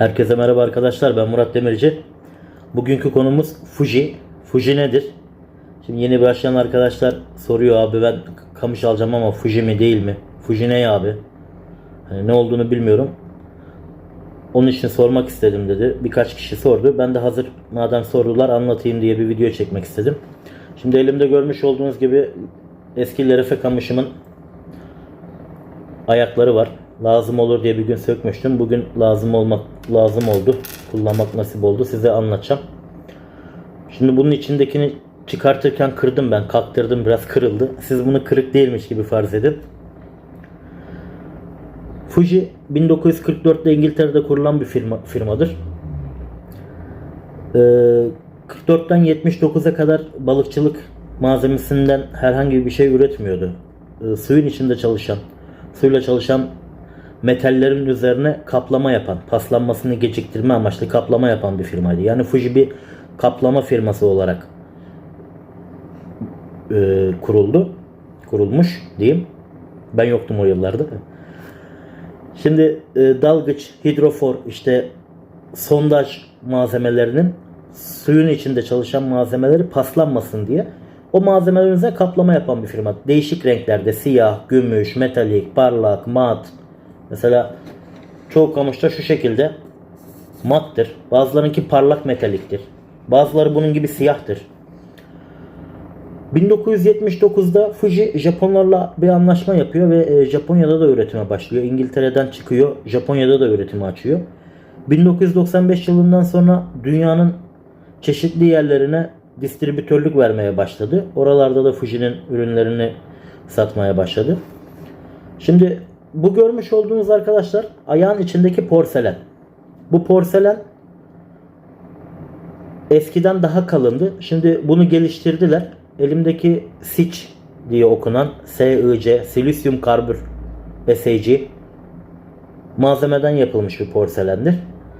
Herkese merhaba arkadaşlar ben Murat Demirci. Bugünkü konumuz Fuji. Fuji nedir? Şimdi yeni başlayan arkadaşlar soruyor abi ben kamış alacağım ama Fuji mi değil mi? Fuji ne abi? Hani ne olduğunu bilmiyorum. Onun için sormak istedim dedi. Birkaç kişi sordu. Ben de hazır madem sordular anlatayım diye bir video çekmek istedim. Şimdi elimde görmüş olduğunuz gibi eski LRF kamışımın ayakları var. Lazım olur diye bir gün sökmüştüm. Bugün lazım olmak lazım oldu. Kullanmak nasip oldu. Size anlatacağım. Şimdi bunun içindekini çıkartırken kırdım ben. Kalktırdım biraz kırıldı. Siz bunu kırık değilmiş gibi farz edin. Fuji 1944'te İngiltere'de kurulan bir firma, firmadır. Ee, 44'ten 79'a kadar balıkçılık malzemesinden herhangi bir şey üretmiyordu. Ee, suyun içinde çalışan, suyla çalışan metallerin üzerine kaplama yapan, paslanmasını geciktirme amaçlı kaplama yapan bir firmaydı. Yani Fuji bir kaplama firması olarak e, kuruldu. Kurulmuş diyeyim. Ben yoktum o yıllarda. Şimdi e, dalgıç, hidrofor, işte sondaj malzemelerinin suyun içinde çalışan malzemeleri paslanmasın diye o malzemelerin üzerine kaplama yapan bir firma. Değişik renklerde siyah, gümüş, metalik, parlak, mat. Mesela çoğu kamışta şu şekilde mattır. Bazılarınki parlak metaliktir. Bazıları bunun gibi siyahtır. 1979'da Fuji Japonlarla bir anlaşma yapıyor ve e, Japonya'da da üretime başlıyor. İngiltere'den çıkıyor, Japonya'da da üretimi açıyor. 1995 yılından sonra dünyanın çeşitli yerlerine distribütörlük vermeye başladı. Oralarda da Fuji'nin ürünlerini satmaya başladı. Şimdi bu görmüş olduğunuz arkadaşlar ayağın içindeki porselen. Bu porselen eskiden daha kalındı. Şimdi bunu geliştirdiler. Elimdeki SIC diye okunan SIC, Silisium Karbür SAG malzemeden yapılmış bir porselendir.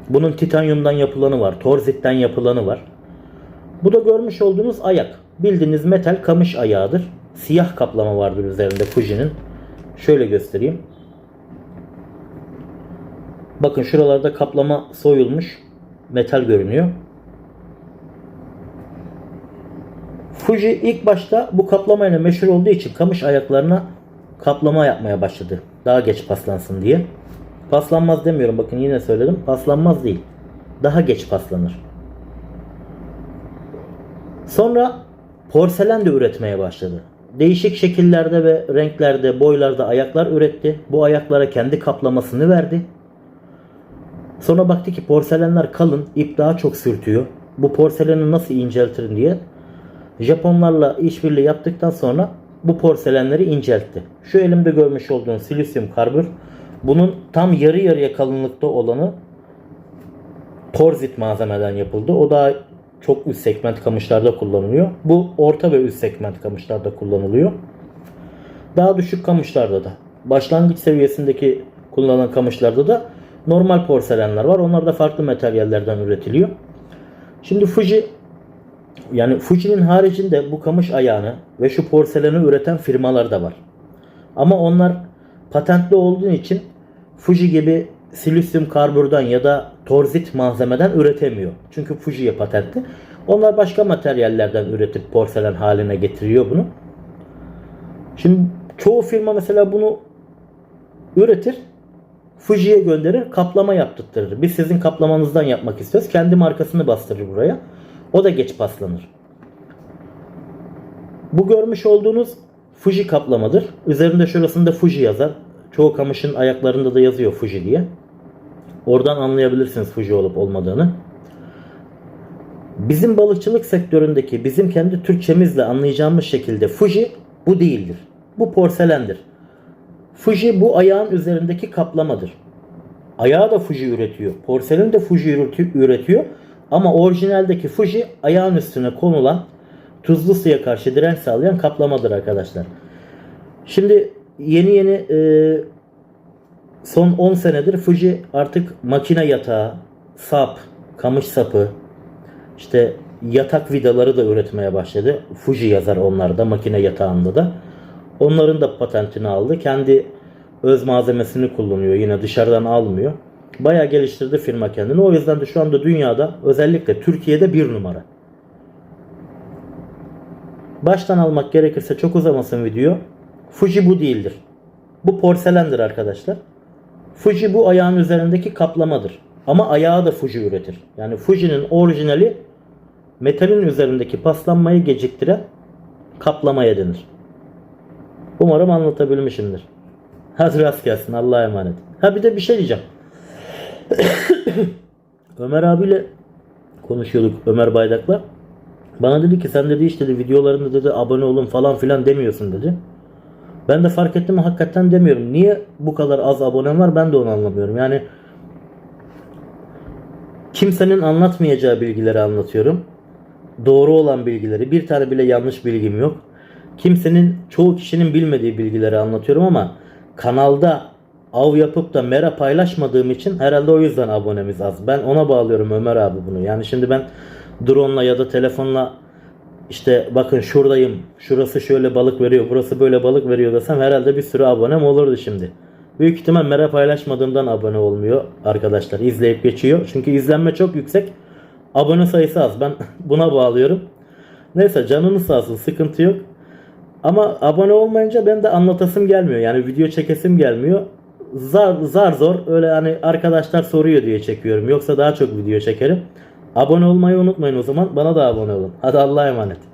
Bunun titanyumdan yapılanı var, torzitten yapılanı var. Bu da görmüş olduğunuz ayak. Bildiğiniz metal kamış ayağıdır. Siyah kaplama vardır üzerinde Fuji'nin. Şöyle göstereyim. Bakın şuralarda kaplama soyulmuş. Metal görünüyor. Fuji ilk başta bu kaplamayla meşhur olduğu için kamış ayaklarına kaplama yapmaya başladı. Daha geç paslansın diye. Paslanmaz demiyorum bakın yine söyledim. Paslanmaz değil. Daha geç paslanır. Sonra porselen de üretmeye başladı. Değişik şekillerde ve renklerde, boylarda ayaklar üretti. Bu ayaklara kendi kaplamasını verdi. Sonra baktı ki porselenler kalın, ip daha çok sürtüyor. Bu porseleni nasıl inceltirim diye Japonlarla işbirliği yaptıktan sonra bu porselenleri inceltti. Şu elimde görmüş olduğunuz silisyum karbür bunun tam yarı yarıya kalınlıkta olanı torzit malzemeden yapıldı. O da çok üst segment kamışlarda kullanılıyor. Bu orta ve üst segment kamışlarda kullanılıyor. Daha düşük kamışlarda da başlangıç seviyesindeki kullanılan kamışlarda da normal porselenler var. Onlar da farklı materyallerden üretiliyor. Şimdi Fuji yani Fuji'nin haricinde bu kamış ayağını ve şu porseleni üreten firmalar da var. Ama onlar patentli olduğu için Fuji gibi silisyum karbürden ya da torzit malzemeden üretemiyor. Çünkü Fuji'ye patentli. Onlar başka materyallerden üretip porselen haline getiriyor bunu. Şimdi çoğu firma mesela bunu üretir. Fuji'ye gönderir, kaplama yaptırtırır. Biz sizin kaplamanızdan yapmak istiyoruz. Kendi markasını bastırır buraya. O da geç paslanır. Bu görmüş olduğunuz Fuji kaplamadır. Üzerinde şurasında Fuji yazar. Çoğu kamışın ayaklarında da yazıyor Fuji diye. Oradan anlayabilirsiniz Fuji olup olmadığını. Bizim balıkçılık sektöründeki bizim kendi Türkçemizle anlayacağımız şekilde Fuji bu değildir. Bu porselendir. Fuji bu ayağın üzerindeki kaplamadır. Ayağı da Fuji üretiyor. Porselen de Fuji üretiyor. Ama orijinaldeki Fuji ayağın üstüne konulan tuzlu suya karşı direnç sağlayan kaplamadır arkadaşlar. Şimdi yeni yeni e, son 10 senedir Fuji artık makine yatağı, sap, kamış sapı, işte yatak vidaları da üretmeye başladı. Fuji yazar onlarda makine yatağında da. Onların da patentini aldı. Kendi öz malzemesini kullanıyor. Yine dışarıdan almıyor. Bayağı geliştirdi firma kendini. O yüzden de şu anda dünyada özellikle Türkiye'de bir numara. Baştan almak gerekirse çok uzamasın video. Fuji bu değildir. Bu porselendir arkadaşlar. Fuji bu ayağın üzerindeki kaplamadır. Ama ayağı da Fuji üretir. Yani Fuji'nin orijinali metalin üzerindeki paslanmayı geciktiren kaplamaya denir. Umarım anlatabilmişimdir. Hadi rast gelsin. Allah'a emanet. Ha bir de bir şey diyeceğim. Ömer abiyle konuşuyorduk Ömer Baydak'la. Bana dedi ki sen dedi işte dedi, videolarında dedi abone olun falan filan demiyorsun dedi. Ben de fark ettim hakikaten demiyorum. Niye bu kadar az abonem var ben de onu anlamıyorum. Yani kimsenin anlatmayacağı bilgileri anlatıyorum. Doğru olan bilgileri. Bir tane bile yanlış bilgim yok. Kimsenin çoğu kişinin bilmediği bilgileri anlatıyorum ama kanalda av yapıp da mera paylaşmadığım için herhalde o yüzden abonemiz az. Ben ona bağlıyorum Ömer abi bunu. Yani şimdi ben drone'la ya da telefonla işte bakın şuradayım, şurası şöyle balık veriyor, burası böyle balık veriyor desem herhalde bir sürü abonem olurdu şimdi. Büyük ihtimal mera paylaşmadığımdan abone olmuyor arkadaşlar. İzleyip geçiyor. Çünkü izlenme çok yüksek. Abone sayısı az. Ben buna bağlıyorum. Neyse canınız sağ olsun sıkıntı yok. Ama abone olmayınca ben de anlatasım gelmiyor. Yani video çekesim gelmiyor. Zar, zar zor öyle hani arkadaşlar soruyor diye çekiyorum. Yoksa daha çok video çekerim. Abone olmayı unutmayın o zaman. Bana da abone olun. Hadi Allah'a emanet.